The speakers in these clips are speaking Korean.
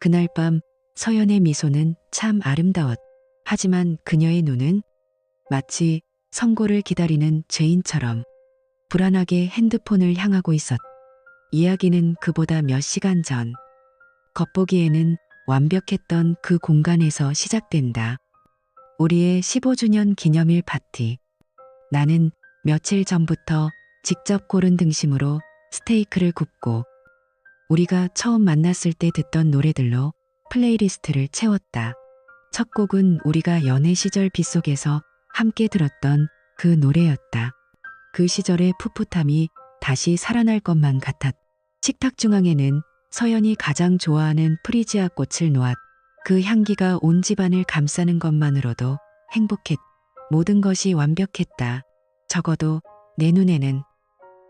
그날 밤 서연의 미소는 참 아름다웠. 하지만 그녀의 눈은 마치 선고를 기다리는 죄인처럼 불안하게 핸드폰을 향하고 있었. 이야기는 그보다 몇 시간 전 겉보기에는 완벽했던 그 공간에서 시작된다. 우리의 15주년 기념일 파티. 나는 며칠 전부터 직접 고른 등심으로 스테이크를 굽고 우리가 처음 만났을 때 듣던 노래들로 플레이리스트를 채웠다. 첫 곡은 우리가 연애 시절 빗속에서 함께 들었던 그 노래였다. 그 시절의 풋풋함이 다시 살아날 것만 같았. 식탁 중앙에는 서연이 가장 좋아하는 프리지아 꽃을 놓았. 그 향기가 온 집안을 감싸는 것만으로도 행복했. 모든 것이 완벽했다. 적어도 내 눈에는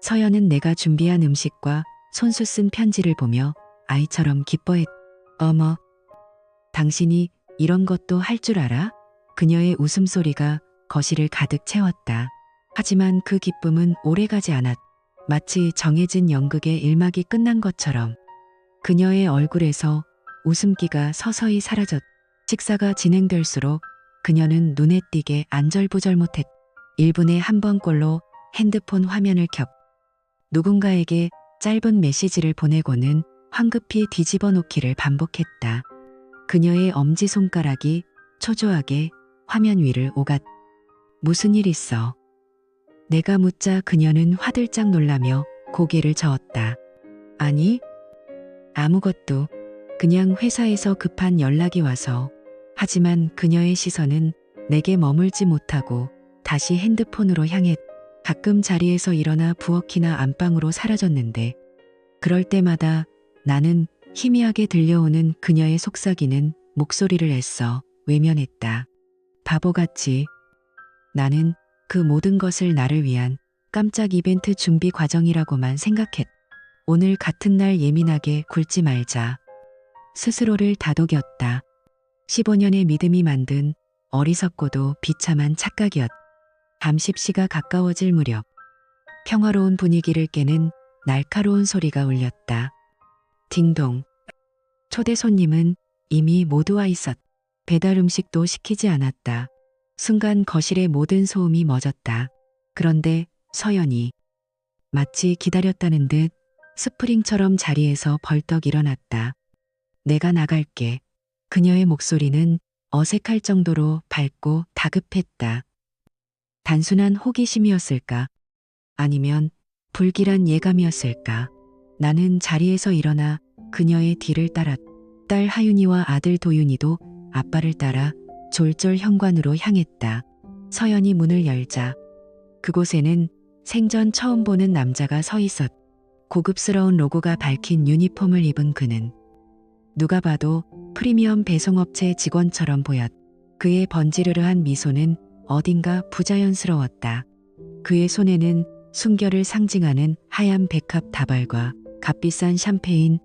서연은 내가 준비한 음식과 손수 쓴 편지를 보며 아이처럼 기뻐했. 어머, 당신이 이런 것도 할 줄 알아? 그녀의 웃음소리가 거실을 가득 채웠다. 하지만 그 기쁨은 오래가지 않았. 마치 정해진 연극의 일막이 끝난 것처럼 그녀의 얼굴에서 웃음기가 서서히 사라졌. 식사가 진행될수록 그녀는 눈에 띄게 안절부절 못했. 1분에 한 번꼴로 핸드폰 화면을 겹. 누군가에게 짧은 메시지를 보내고는 황급히 뒤집어 놓기를 반복했다. 그녀의 엄지손가락이 초조하게 화면 위를 오갔. 무슨 일 있어? 내가 묻자 그녀는 화들짝 놀라며 고개를 저었다. 아니, 아무것도 그냥 회사에서 급한 연락이 와서 하지만 그녀의 시선은 내게 머물지 못하고 다시 핸드폰으로 향했. 가끔 자리에서 일어나 부엌이나 안방으로 사라졌는데 그럴 때마다 나는 희미하게 들려오는 그녀의 속삭이는 목소리를 애써 외면했다. 바보같이 나는 그 모든 것을 나를 위한 깜짝 이벤트 준비 과정이라고만 생각했. 오늘 같은 날 예민하게 굴지 말자. 스스로를 다독였다. 15년의 믿음이 만든 어리석고도 비참한 착각이었. 밤십시가 가까워질 무렵 평화로운 분위기를 깨는 날카로운 소리가 울렸다. 딩동. 초대 손님은 이미 모두 와 있었. 배달 음식도 시키지 않았다. 순간 거실의 모든 소음이 멎었다. 그런데 서연이 마치 기다렸다는 듯 스프링처럼 자리에서 벌떡 일어났다. 내가 나갈게. 그녀의 목소리는 어색할 정도로 밝고 다급했다. 단순한 호기심이었을까? 아니면 불길한 예감이었을까? 나는 자리에서 일어나 그녀의 뒤를 따랐. 딸 하윤이와 아들 도윤이도 아빠를 따라 졸졸 현관으로 향했다. 서연이 문을 열자 그곳에는 생전 처음 보는 남자가 서 있었. 고급스러운 로고가 밝힌 유니폼을 입은 그는 누가 봐도 프리미엄 배송업체 직원처럼 보였. 그의 번지르르한 미소는 어딘가 부자연스러웠다. 그의 손에는 순결을 상징하는 하얀 백합 다발과 값비싼 샴페인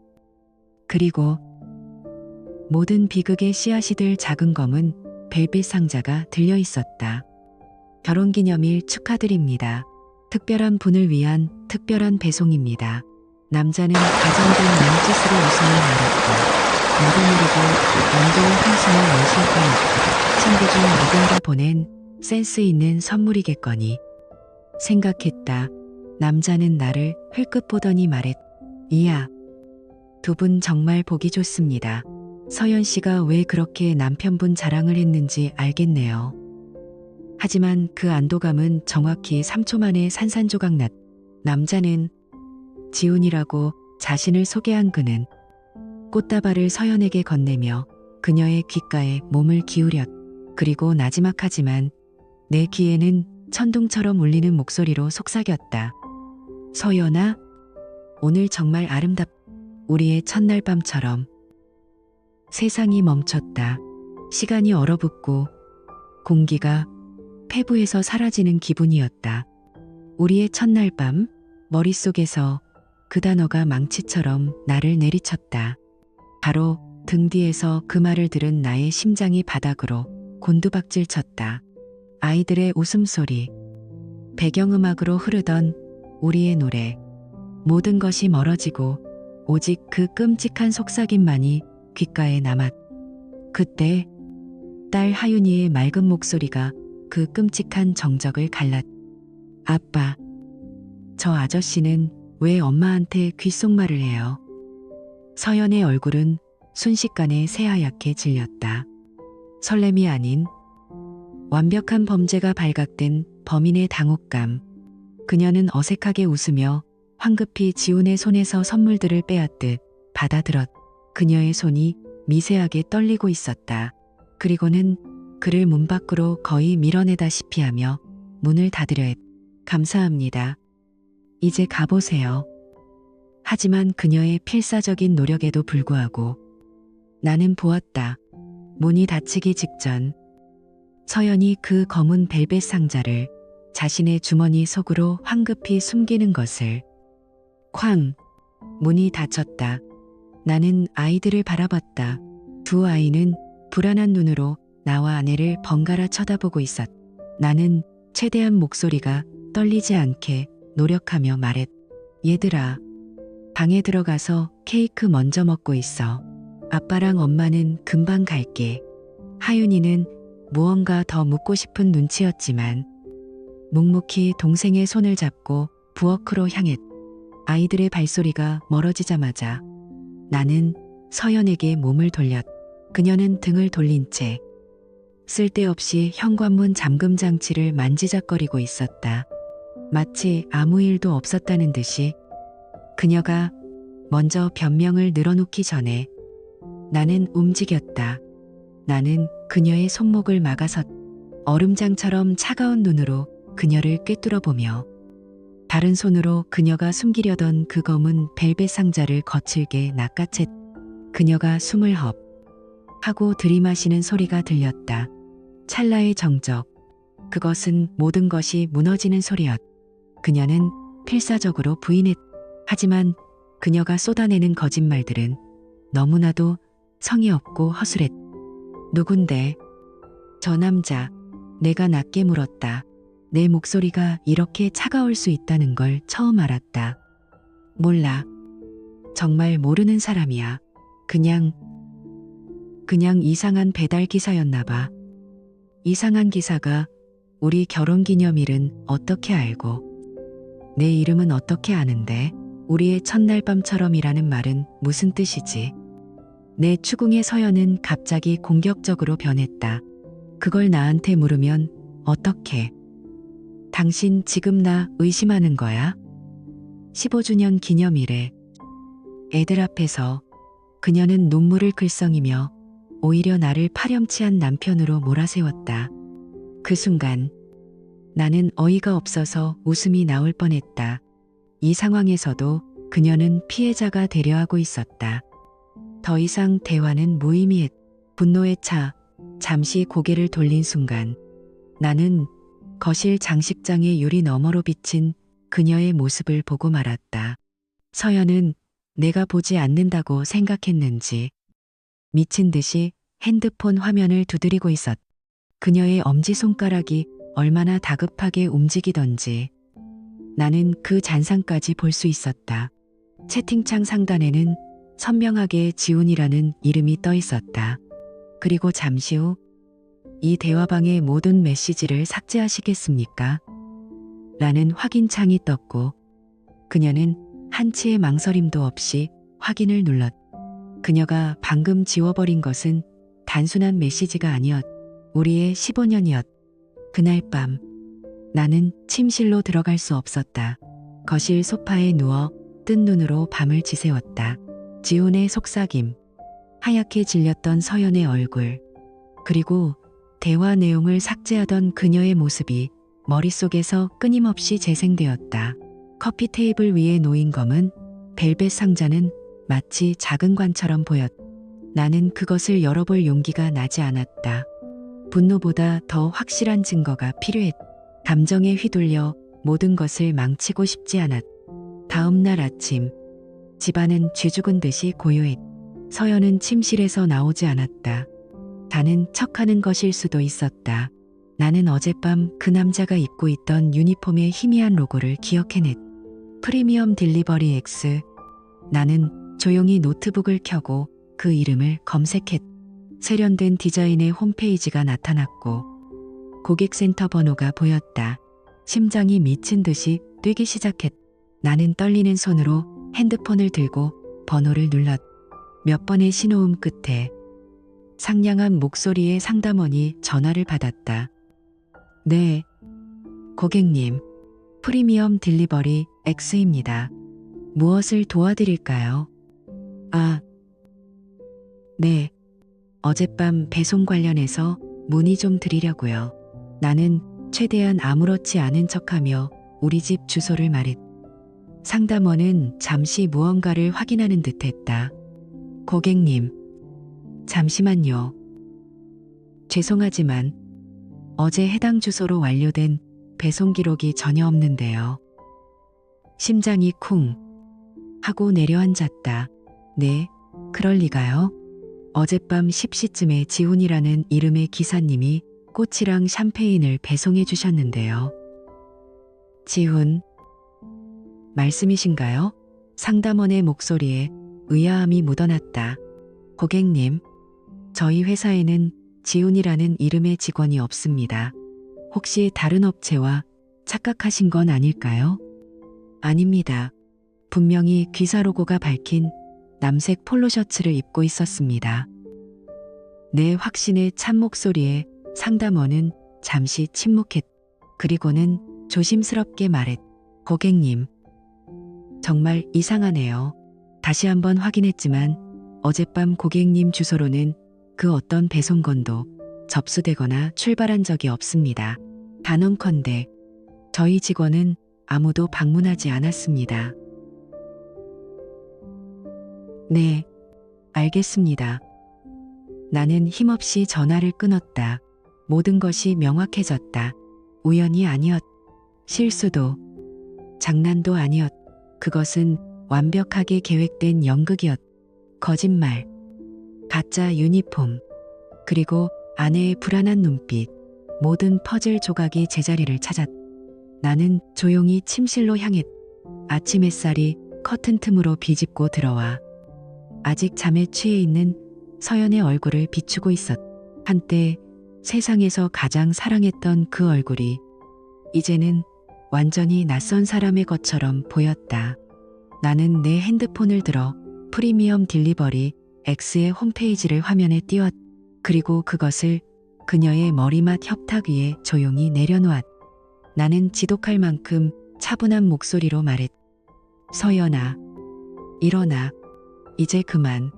그리고 모든 비극의 씨앗이 될 작은 검은 벨벳 상자가 들려 있었다. 결혼기념일 축하드립니다. 특별한 분을 위한 특별한 배송입니다. 남자는 가정된 몸짓으로 웃음을 말했다. 나도 모르게 온도의 한숨을 내쉴 뻔했다. 친구 중 누군가 보낸 센스 있는 선물이겠거니. 생각했다. 남자는 나를 흘끗 보더니 말했. 이야. 두 분 정말 보기 좋습니다. 서연 씨가 왜 그렇게 남편분 자랑을 했는지 알겠네요. 하지만 그 안도감은 정확히 3초 만에 산산조각 났. 남자는 지훈이라고 자신을 소개한 그는 꽃다발을 서연에게 건네며 그녀의 귓가에 몸을 기울였. 그리고 나지막하지만 내 귀에는 천둥처럼 울리는 목소리로 속삭였다. 서연아, 오늘 정말 아름답. 우리의 첫날 밤처럼. 세상이 멈췄다. 시간이 얼어붙고 공기가 폐부에서 사라지는 기분이었다. 우리의 첫날 밤 머릿속에서 그 단어가 망치처럼 나를 내리쳤다. 바로 등 뒤에서 그 말을 들은 나의 심장이 바닥으로 곤두박질 쳤다. 아이들의 웃음소리, 배경음악으로 흐르던 우리의 노래, 모든 것이 멀어지고 오직 그 끔찍한 속삭임만이 귓가에 남았. 그때 딸 하윤이의 맑은 목소리가 그 끔찍한 정적을 갈랐. 아빠, 저 아저씨는 왜 엄마한테 귓속말을 해요? 서연의 얼굴은 순식간에 새하얗게 질렸다. 설렘이 아닌 완벽한 범죄가 발각된 범인의 당혹감. 그녀는 어색하게 웃으며 황급히 지훈의 손에서 선물들을 빼앗듯 받아들었. 그녀의 손이 미세하게 떨리고 있었다. 그리고는 그를 문 밖으로 거의 밀어내다시피 하며 문을 닫으려 했. 감사합니다. 이제 가보세요. 하지만 그녀의 필사적인 노력에도 불구하고 나는 보았다. 문이 닫히기 직전 서연이 그 검은 벨벳 상자를 자신의 주머니 속으로 황급히 숨기는 것을 쾅 문이 닫혔다. 나는 아이들을 바라봤다. 두 아이는 불안한 눈으로 나와 아내를 번갈아 쳐다보고 있었. 나는 최대한 목소리가 떨리지 않게 노력하며 말했. 얘들아, 방에 들어가서 케이크 먼저 먹고 있어. 아빠랑 엄마는 금방 갈게. 하윤이는 무언가 더 묻고 싶은 눈치였지만 묵묵히 동생의 손을 잡고 부엌으로 향했. 아이들의 발소리가 멀어지자마자 나는 서연에게 몸을 돌렸. 그녀는 등을 돌린 채 쓸데없이 현관문 잠금 장치를 만지작거리고 있었다. 마치 아무 일도 없었다는 듯이 그녀가 먼저 변명을 늘어놓기 전에 나는 움직였다. 나는 그녀의 손목을 막아섰 얼음장처럼 차가운 눈으로 그녀를 꿰뚫어 보며 다른 손으로 그녀가 숨기려던 그 검은 벨벳 상자를 거칠게 낚아챘 그녀가 숨을 헙 하고 들이마시는 소리가 들렸다. 찰나의 정적. 그것은 모든 것이 무너지는 소리였. 그녀는 필사적으로 부인했. 하지만 그녀가 쏟아내는 거짓말들은 너무나도 성의 없고 허술했. 누군데? 저 남자. 내가 낮게 물었다. 내 목소리가 이렇게 차가울 수 있다는 걸 처음 알았다. 몰라. 정말 모르는 사람이야. 그냥, 그냥 이상한 배달 기사였나 봐. 이상한 기사가 우리 결혼 기념일은 어떻게 알고, 내 이름은 어떻게 아는데, 우리의 첫날 밤처럼이라는 말은 무슨 뜻이지? 내 추궁의 서연은 갑자기 공격적으로 변했다. 그걸 나한테 물으면 어떻게? 당신 지금 나 의심하는 거야? 15주년 기념일에 애들 앞에서 그녀는 눈물을 글썽이며 오히려 나를 파렴치한 남편으로 몰아세웠다. 그 순간 나는 어이가 없어서 웃음이 나올 뻔했다. 이 상황에서도 그녀는 피해자가 되려 하고 있었다. 더 이상 대화는 무의미했. 분노에 차 잠시 고개를 돌린 순간 나는 거실 장식장의 유리 너머로 비친 그녀의 모습을 보고 말았다. 서연은 내가 보지 않는다고 생각했는지 미친 듯이 핸드폰 화면을 두드리고 있었. 그녀의 엄지손가락이 얼마나 다급하게 움직이던지 나는 그 잔상까지 볼 수 있었다. 채팅창 상단에는 선명하게 지훈이라는 이름이 떠 있었다. 그리고 잠시 후 이 대화방의 모든 메시지를 삭제하시겠습니까? 라는 확인창이 떴고 그녀는 한치의 망설임도 없이 확인을 눌렀. 그녀가 방금 지워버린 것은 단순한 메시지가 아니었. 우리의 15년이었. 그날 밤 나는 침실로 들어갈 수 없었다. 거실 소파에 누워 뜬 눈으로 밤을 지새웠다. 지훈의 속삭임, 하얗게 질렸던 서연의 얼굴, 그리고 대화 내용을 삭제하던 그녀의 모습이 머릿속에서 끊임없이 재생되었다. 커피 테이블 위에 놓인 검은 벨벳 상자는 마치 작은 관처럼 보였. 나는 그것을 열어볼 용기가 나지 않았다. 분노보다 더 확실한 증거가 필요했. 감정에 휘둘려 모든 것을 망치고 싶지 않았. 다음 날 아침, 집안은 쥐죽은 듯이 고요했. 서연은 침실에서 나오지 않았다. 다는 척하는 것일 수도 있었다. 나는 어젯밤 그 남자가 입고 있던 유니폼의 희미한 로고를 기억해냈. 프리미엄 딜리버리 X. 나는 조용히 노트북을 켜고 그 이름을 검색했. 세련된 디자인의 홈페이지가 나타났고 고객센터 번호가 보였다. 심장이 미친 듯이 뛰기 시작했. 나는 떨리는 손으로 핸드폰을 들고 번호를 눌렀. 몇 번의 신호음 끝에 상냥한 목소리의 상담원이 전화를 받았다. 네. 고객님, 프리미엄 딜리버리 X입니다. 무엇을 도와드릴까요? 아, 네. 어젯밤 배송 관련해서 문의 좀 드리려고요. 나는 최대한 아무렇지 않은 척하며 우리 집 주소를 말했. 상담원은 잠시 무언가를 확인하는 듯 했다. 고객님, 잠시만요. 죄송하지만 어제 해당 주소로 완료된 배송 기록이 전혀 없는데요. 심장이 쿵 하고 내려앉았다. 네, 그럴 리가요. 어젯밤 10시쯤에 지훈이라는 이름의 기사님이 꽃이랑 샴페인을 배송해 주셨는데요. 지훈, 말씀이신가요? 상담원의 목소리에 의아함이 묻어났다. 고객님, 저희 회사에는 지훈이라는 이름의 직원이 없습니다. 혹시 다른 업체와 착각하신 건 아닐까요? 아닙니다. 분명히 귀사 로고가 밝힌 남색 폴로 셔츠를 입고 있었습니다. 내 확신의 찬 목소리에 상담원은 잠시 침묵했. 그리고는 조심스럽게 말했. 고객님, 정말 이상하네요. 다시 한번 확인했지만 어젯밤 고객님 주소로는 그 어떤 배송건도 접수되거나 출발한 적이 없습니다. 단언컨대 저희 직원은 아무도 방문하지 않았습니다. 네, 알겠습니다. 나는 힘없이 전화를 끊었다. 모든 것이 명확해졌다. 우연이 아니었. 실수도, 장난도 아니었. 그것은 완벽하게 계획된 연극이었. 거짓말, 가짜 유니폼, 그리고 아내의 불안한 눈빛, 모든 퍼즐 조각이 제자리를 찾았. 나는 조용히 침실로 향했. 아침 햇살이 커튼 틈으로 비집고 들어와 아직 잠에 취해 있는 서연의 얼굴을 비추고 있었. 한때 세상에서 가장 사랑했던 그 얼굴이 이제는 완전히 낯선 사람의 것처럼 보였다. 나는 내 핸드폰을 들어 프리미엄 딜리버리 X의 홈페이지를 화면에 띄웠. 그리고 그것을 그녀의 머리맡 협탁 위에 조용히 내려놓았. 나는 지독할 만큼 차분한 목소리로 말했. 서연아, 일어나. 이제 그만.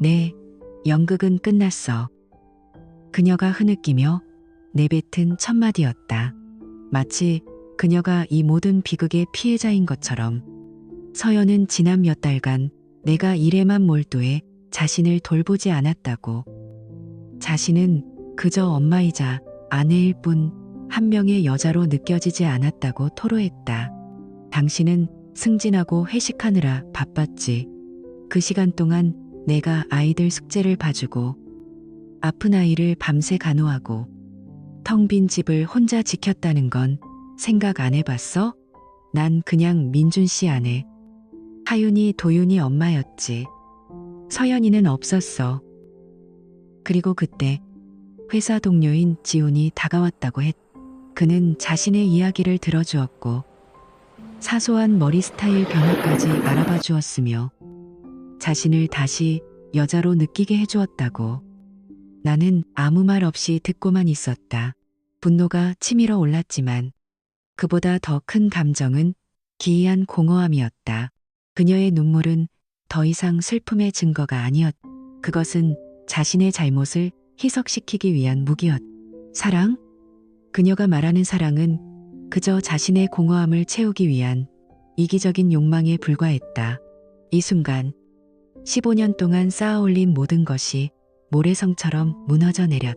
네, 연극은 끝났어. 그녀가 흐느끼며 내뱉은 첫마디였다. 마치 그녀가 이 모든 비극의 피해자인 것처럼 서연은 지난 몇 달간 내가 일에만 몰두해 자신을 돌보지 않았다고. 자신은 그저 엄마이자 아내일 뿐 한 명의 여자로 느껴지지 않았다고 토로했다. 당신은 승진하고 회식하느라 바빴지. 그 시간 동안 내가 아이들 숙제를 봐주고 아픈 아이를 밤새 간호하고 텅 빈 집을 혼자 지켰다는 건 생각 안 해봤어? 난 그냥 민준 씨 아내. 하윤이 도윤이 엄마였지. 서연이는 없었어. 그리고 그때 회사 동료인 지훈이 다가왔다고 했. 그는 자신의 이야기를 들어주었고 사소한 머리 스타일 변화까지 알아봐 주었으며 자신을 다시 여자로 느끼게 해주었다고. 나는 아무 말 없이 듣고만 있었다. 분노가 치밀어 올랐지만 그보다 더 큰 감정은 기이한 공허함이었다. 그녀의 눈물은 더 이상 슬픔의 증거가 아니었. 그것은 자신의 잘못을 희석시키기 위한 무기였. 사랑? 그녀가 말하는 사랑은 그저 자신의 공허함을 채우기 위한 이기적인 욕망에 불과했다. 이 순간 15년 동안 쌓아올린 모든 것이 모래성처럼 무너져 내렸.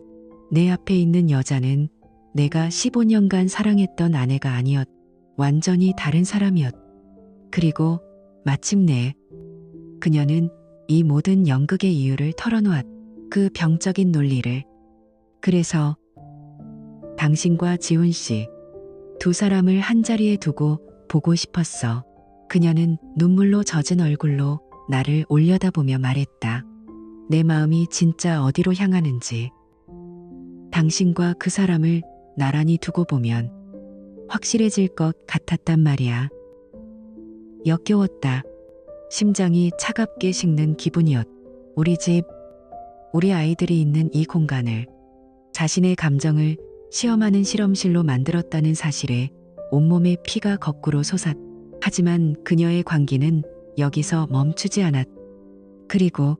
내 앞에 있는 여자는 내가 15년간 사랑했던 아내가 아니었. 완전히 다른 사람이었. 그리고 마침내 그녀는 이 모든 연극의 이유를 털어놓았. 그 병적인 논리를. 그래서 당신과 지훈 씨 두 사람을 한자리에 두고 보고 싶었어. 그녀는 눈물로 젖은 얼굴로 나를 올려다보며 말했다. 내 마음이 진짜 어디로 향하는지. 당신과 그 사람을 나란히 두고 보면 확실해질 것 같았단 말이야. 역겨웠다. 심장이 차갑게 식는 기분이었. 우리 집, 우리 아이들이 있는 이 공간을 자신의 감정을 시험하는 실험실로 만들었다는 사실에 온몸에 피가 거꾸로 솟았. 하지만 그녀의 광기는 여기서 멈추지 않았. 그리고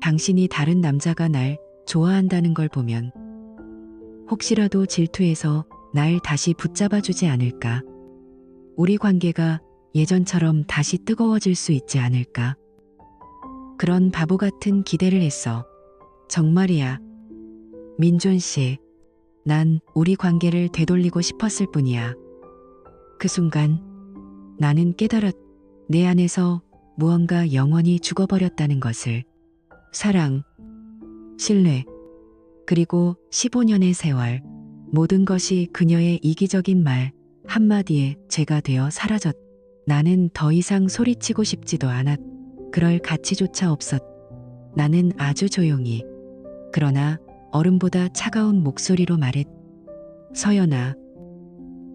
당신이 다른 남자가 날 좋아한다는 걸 보면 혹시라도 질투해서 날 다시 붙잡아 주지 않을까? 우리 관계가 예전처럼 다시 뜨거워질 수 있지 않을까? 그런 바보 같은 기대를 했어. 정말이야. 민존 씨, 난 우리 관계를 되돌리고 싶었을 뿐이야. 그 순간 나는 깨달았. 내 안에서 무언가 영원히 죽어버렸다는 것을. 사랑, 신뢰, 그리고 15년의 세월, 모든 것이 그녀의 이기적인 말 한마디에 죄가 되어 사라졌. 나는 더 이상 소리치고 싶지도 않았. 그럴 가치조차 없었. 나는 아주 조용히, 그러나 얼음보다 차가운 목소리로 말했. 서연아,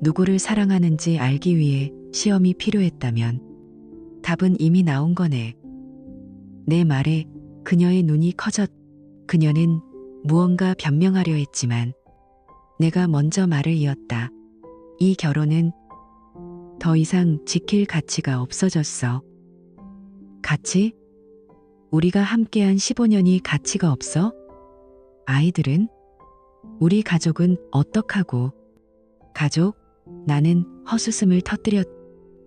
누구를 사랑하는지 알기 위해 시험이 필요했다면 답은 이미 나온 거네. 내 말에 그녀의 눈이 커졌. 그녀는 무언가 변명하려 했지만 내가 먼저 말을 이었다. 이 결혼은 더 이상 지킬 가치가 없어졌어. 가치? 우리가 함께한 15년이 가치가 없어? 아이들은? 우리 가족은 어떡하고? 가족? 나는 헛웃음을 터뜨렸.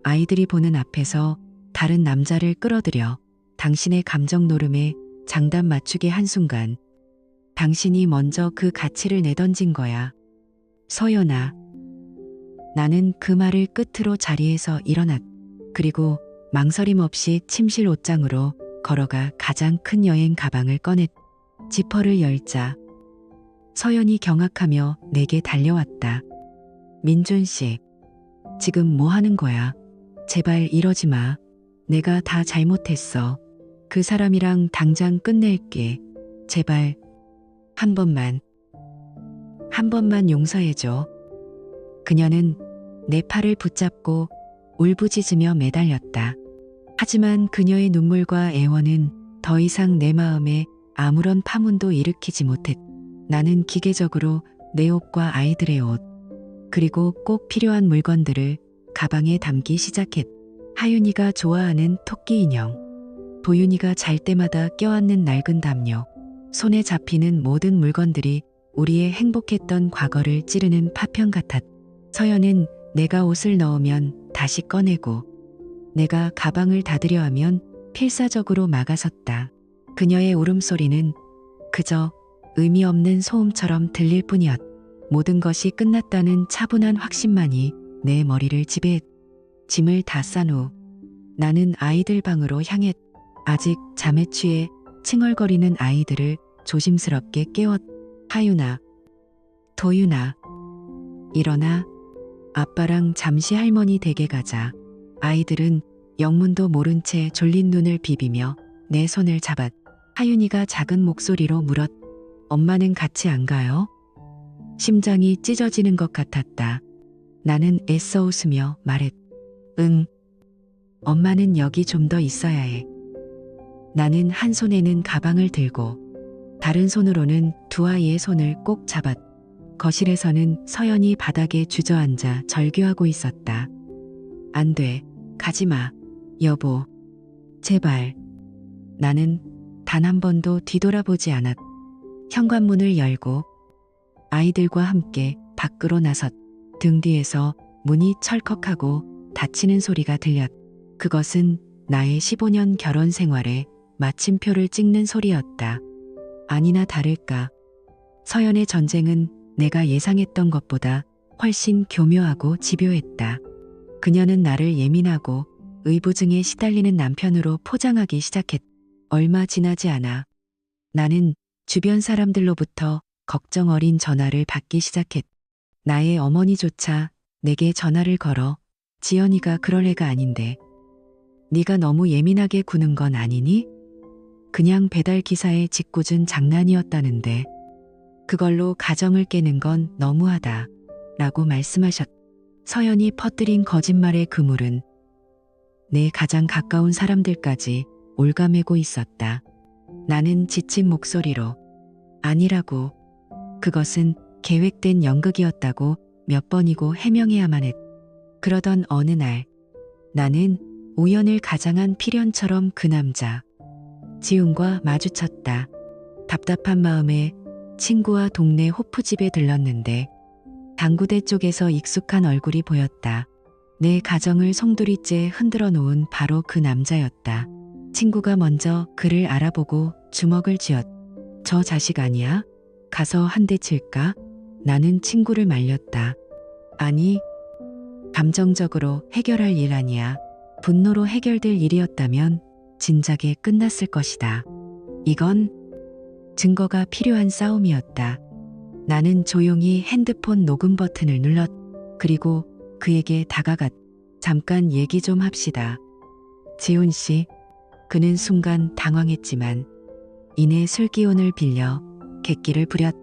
아이들이 보는 앞에서 다른 남자를 끌어들여 당신의 감정 노름에 장단 맞추게 한 순간 당신이 먼저 그 가치를 내던진 거야. 서연아. 나는 그 말을 끝으로 자리에서 일어났. 그리고 망설임 없이 침실 옷장으로 걸어가 가장 큰 여행 가방을 꺼냈. 지퍼를 열자 서연이 경악하며 내게 달려왔다. 민준 씨, 지금 뭐 하는 거야? 제발 이러지 마. 내가 다 잘못했어. 그 사람이랑 당장 끝낼게. 제발. 한 번만. 한 번만 용서해줘. 그녀는 내 팔을 붙잡고 울부짖으며 매달렸다. 하지만 그녀의 눈물과 애원은 더 이상 내 마음에 아무런 파문도 일으키지 못했. 나는 기계적으로 내 옷과 아이들의 옷, 그리고 꼭 필요한 물건들을 가방에 담기 시작했. 하윤이가 좋아하는 토끼 인형, 도윤이가 잘 때마다 껴안는 낡은 담요, 손에 잡히는 모든 물건들이 우리의 행복했던 과거를 찌르는 파편 같았. 서연은 내가 옷을 넣으면 다시 꺼내고, 내가 가방을 닫으려 하면 필사적으로 막아섰다. 그녀의 울음소리는 그저 의미 없는 소음처럼 들릴 뿐이었. 모든 것이 끝났다는 차분한 확신만이 내 머리를 지배했. 짐을 다 싼 후 나는 아이들 방으로 향했. 아직 잠에 취해 칭얼거리는 아이들을 조심스럽게 깨웠. 하윤아, 도윤아, 일어나 아빠랑 잠시 할머니 댁에 가자. 아이들은 영문도 모른 채 졸린 눈을 비비며 내 손을 잡았. 하윤이가 작은 목소리로 물었. 엄마는 같이 안 가요? 심장이 찢어지는 것 같았다. 나는 애써 웃으며 말했. 응. 엄마는 여기 좀 더 있어야 해. 나는 한 손에는 가방을 들고 다른 손으로는 두 아이의 손을 꼭 잡았. 거실에서는 서연이 바닥에 주저앉아 절규하고 있었다. 안 돼. 가지 마. 여보. 제발. 나는 단 한 번도 뒤돌아보지 않았. 현관문을 열고 아이들과 함께 밖으로 나섰. 등 뒤에서 문이 철컥하고 닫히는 소리가 들렸. 그것은 나의 15년 결혼 생활에 마침표를 찍는 소리였다. 아니나 다를까. 서연의 전쟁은 내가 예상했던 것보다 훨씬 교묘하고 집요했다. 그녀는 나를 예민하고 의부증에 시달리는 남편으로 포장하기 시작했. 얼마 지나지 않아 나는 주변 사람들로부터 걱정 어린 전화를 받기 시작했. 나의 어머니조차 내게 전화를 걸어 지연이가 그럴 애가 아닌데 네가 너무 예민하게 구는 건 아니니? 그냥 배달 기사의 짓궂은 장난이었다는데 그걸로 가정을 깨는 건 너무하다 라고 말씀하셨. 서연이 퍼뜨린 거짓말의 그물은 내 가장 가까운 사람들까지 올가매고 있었다. 나는 지친 목소리로 아니라고 그것은 계획된 연극이었다고 몇 번이고 해명해야만 했. 그러던 어느 날 나는 우연을 가장한 필연처럼 그 남자 지훈과 마주쳤다. 답답한 마음에 친구와 동네 호프집에 들렀는데 당구대 쪽에서 익숙한 얼굴이 보였다. 내 가정을 송두리째 흔들어 놓은 바로 그 남자였다. 친구가 먼저 그를 알아보고 주먹을 쥐었. 저 자식 아니야? 가서 한 대 칠까? 나는 친구를 말렸다. 아니, 감정적으로 해결할 일 아니야. 분노로 해결될 일이었다면 진작에 끝났을 것이다. 이건 증거가 필요한 싸움이었다. 나는 조용히 핸드폰 녹음 버튼을 눌렀. 그리고 그에게 다가갔. 잠깐 얘기 좀 합시다. 지훈 씨, 그는 순간 당황했지만 이내 술 기운을 빌려 객기를 부렸.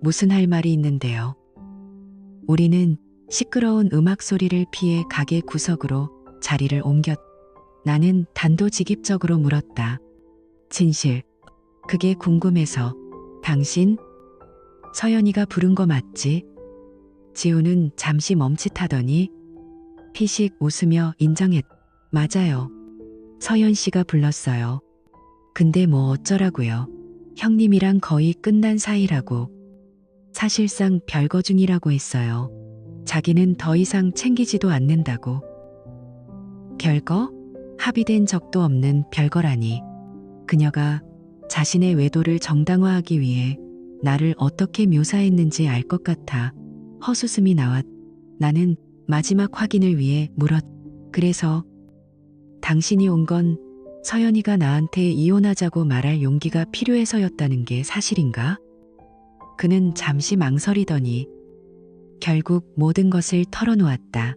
무슨 할 말이 있는데요. 우리는 시끄러운 음악 소리를 피해 가게 구석으로 자리를 옮겼. 나는 단도직입적으로 물었다. 진실. 그게 궁금해서. 당신? 서연이가 부른 거 맞지? 지우는 잠시 멈칫하더니 피식 웃으며 인정했. 맞아요. 서연 씨가 불렀어요. 근데 뭐 어쩌라고요. 형님이랑 거의 끝난 사이라고. 사실상 별거 중이라고 했어요. 자기는 더 이상 챙기지도 않는다고. 별거? 합의된 적도 없는 별거라니. 그녀가 자신의 외도를 정당화하기 위해 나를 어떻게 묘사했는지 알 것 같아 허수음이 나왔. 나는 마지막 확인을 위해 물었. 그래서 당신이 온 건 서연이가 나한테 이혼하자고 말할 용기가 필요해서였다는 게 사실인가? 그는 잠시 망설이더니 결국 모든 것을 털어놓았다.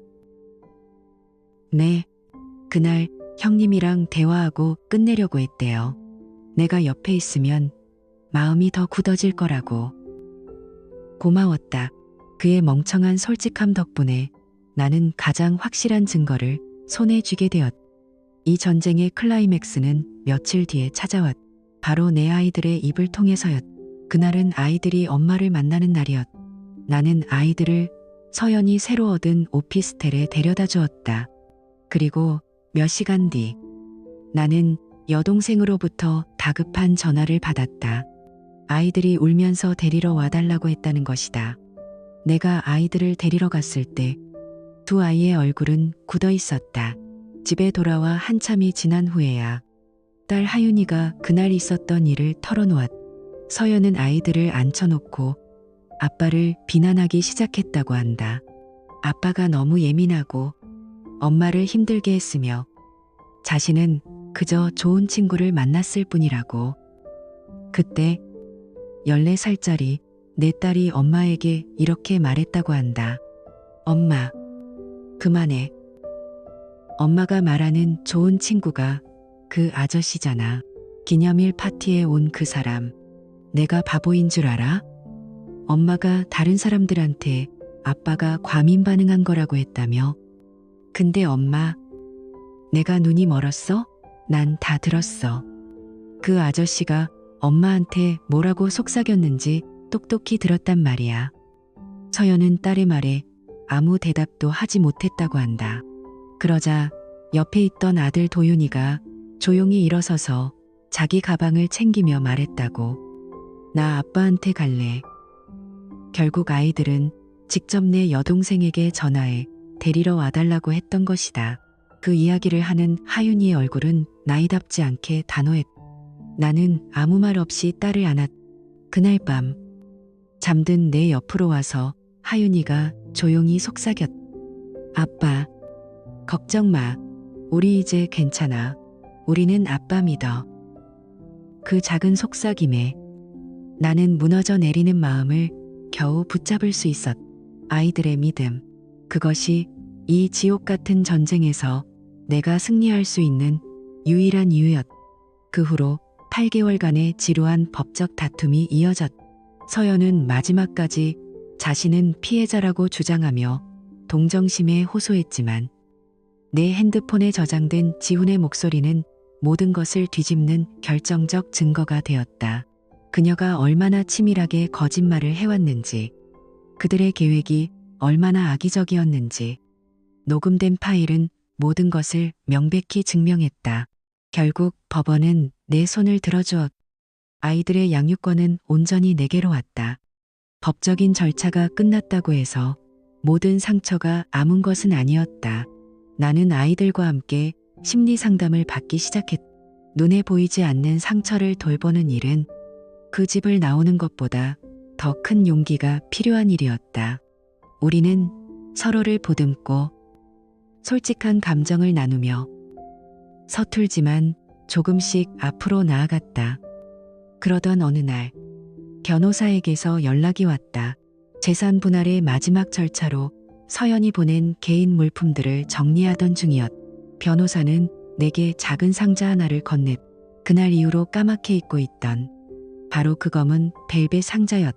네, 그날 형님이랑 대화하고 끝내려고 했대요. 내가 옆에 있으면 마음이 더 굳어질 거라고. 고마웠다. 그의 멍청한 솔직함 덕분에 나는 가장 확실한 증거를 손에 쥐게 되었. 이 전쟁의 클라이맥스는 며칠 뒤에 찾아왔. 바로 내 아이들의 입을 통해서였. 그날은 아이들이 엄마를 만나는 날이었. 나는 아이들을 서연이 새로 얻은 오피스텔에 데려다 주었다. 그리고 몇 시간 뒤 나는 여동생으로부터 다급한 전화를 받았다. 아이들이 울면서 데리러 와달라고 했다는 것이다. 내가 아이들을 데리러 갔을 때 두 아이의 얼굴은 굳어 있었다. 집에 돌아와 한참이 지난 후에야 딸 하윤이가 그날 있었던 일을 털어놓았. 서연은 아이들을 앉혀놓고 아빠를 비난하기 시작했다고 한다. 아빠가 너무 예민하고 엄마를 힘들게 했으며 자신은 그저 좋은 친구를 만났을 뿐이라고. 그때 14살짜리 내 딸이 엄마에게 이렇게 말했다고 한다. 엄마, 그만해. 엄마가 말하는 좋은 친구가 그 아저씨잖아. 기념일 파티에 온 그 사람. 내가 바보인 줄 알아? 엄마가 다른 사람들한테 아빠가 과민 반응한 거라고 했다며. 근데 엄마, 내가 눈이 멀었어? 난 다 들었어. 그 아저씨가 엄마한테 뭐라고 속삭였는지 똑똑히 들었단 말이야. 서연은 딸의 말에 아무 대답도 하지 못했다고 한다. 그러자 옆에 있던 아들 도윤이가 조용히 일어서서 자기 가방을 챙기며 말했다고. 나 아빠한테 갈래. 결국 아이들은 직접 내 여동생에게 전화해 데리러 와달라고 했던 것이다. 그 이야기를 하는 하윤이의 얼굴은 나이답지 않게 단호했. 나는 아무 말 없이 딸을 안았. 그날 밤 잠든 내 옆으로 와서 하윤이가 조용히 속삭였. 아빠, 걱정 마. 우리 이제 괜찮아. 우리는 아빠 믿어. 그 작은 속삭임에 나는 무너져 내리는 마음을 겨우 붙잡을 수 있었. 아이들의 믿음. 그것이 이 지옥 같은 전쟁에서 내가 승리할 수 있는 유일한 이유였. 그 후로 8개월간의 지루한 법적 다툼이 이어졌. 서연은 마지막까지 자신은 피해자라고 주장하며 동정심에 호소했지만 내 핸드폰에 저장된 지훈의 목소리는 모든 것을 뒤집는 결정적 증거가 되었다. 그녀가 얼마나 치밀하게 거짓말을 해왔는지, 그들의 계획이 얼마나 악의적이었는지, 녹음된 파일은 모든 것을 명백히 증명했다. 결국 법원은 내 손을 들어주었. 아이들의 양육권은 온전히 내게로 왔다. 법적인 절차가 끝났다고 해서 모든 상처가 아문 것은 아니었다. 나는 아이들과 함께 심리 상담을 받기 시작했. 눈에 보이지 않는 상처를 돌보는 일은 그 집을 나오는 것보다 더 큰 용기가 필요한 일이었다. 우리는 서로를 보듬고 솔직한 감정을 나누며 서툴지만 조금씩 앞으로 나아갔다. 그러던 어느 날 변호사에게서 연락이 왔다. 재산 분할의 마지막 절차로 서연이 보낸 개인 물품들을 정리하던 중이었. 변호사는 내게 작은 상자 하나를 건넸. 그날 이후로 까맣게 잊고 있던 바로 그 검은 벨벳 상자였.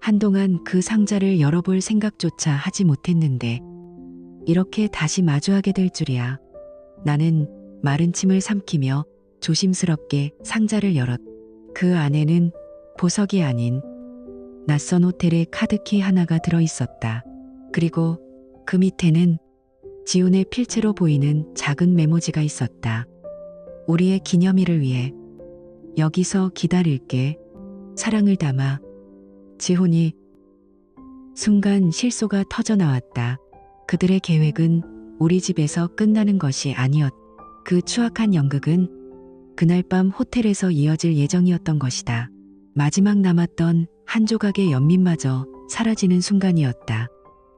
한동안 그 상자를 열어볼 생각조차 하지 못했는데 이렇게 다시 마주하게 될 줄이야. 나는 마른 침을 삼키며 조심스럽게 상자를 열었. 그 안에는 보석이 아닌 낯선 호텔의 카드키 하나가 들어 있었다. 그리고 그 밑에는 지훈의 필체로 보이는 작은 메모지가 있었다. 우리의 기념일을 위해 여기서 기다릴게. 사랑을 담아 지훈이 순간 실소가 터져 나왔다. 그들의 계획은 우리 집에서 끝나는 것이 아니었. 그 추악한 연극은 그날 밤 호텔에서 이어질 예정이었던 것이다. 마지막 남았던 한 조각의 연민마저 사라지는 순간이었다.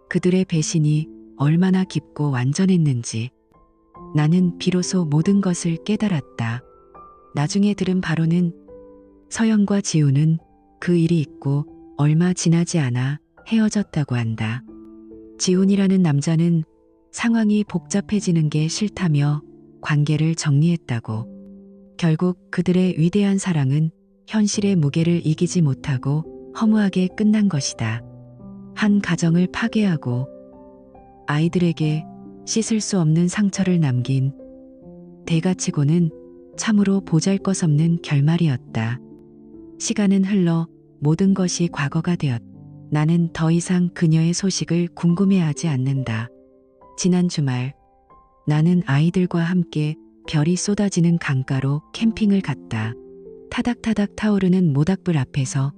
그들의 배신이 얼마나 깊고 완전했는지 나는 비로소 모든 것을 깨달았다. 나중에 들은 바로는 서연과 지우는 그 일이 있고 얼마 지나지 않아 헤어졌다고 한다. 지훈이라는 남자는 상황이 복잡해지는 게 싫다며 관계를 정리했다고. 결국 그들의 위대한 사랑은 현실의 무게를 이기지 못하고 허무하게 끝난 것이다. 한 가정을 파괴하고 아이들에게 씻을 수 없는 상처를 남긴 대가치고는 참으로 보잘 것 없는 결말이었다. 시간은 흘러 모든 것이 과거가 되었. 나는 더 이상 그녀의 소식을 궁금해하지 않는다. 지난 주말 나는 아이들과 함께 별이 쏟아지는 강가로 캠핑을 갔다. 타닥타닥 타오르는 모닥불 앞에서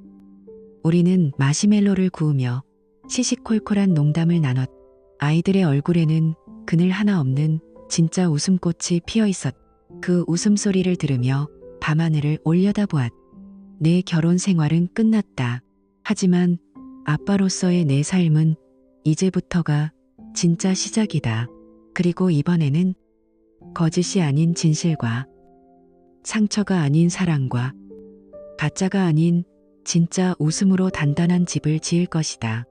우리는 마시멜로를 구우며 시시콜콜한 농담을 나눴. 아이들의 얼굴에는 그늘 하나 없는 진짜 웃음꽃이 피어 있었. 그 웃음소리를 들으며 밤하늘을 올려다보았. 내 결혼 생활은 끝났다. 하지만 아빠로서의 내 삶은 이제부터가 진짜 시작이다. 그리고 이번에는 거짓이 아닌 진실과 상처가 아닌 사랑과 가짜가 아닌 진짜 웃음으로 단단한 집을 지을 것이다.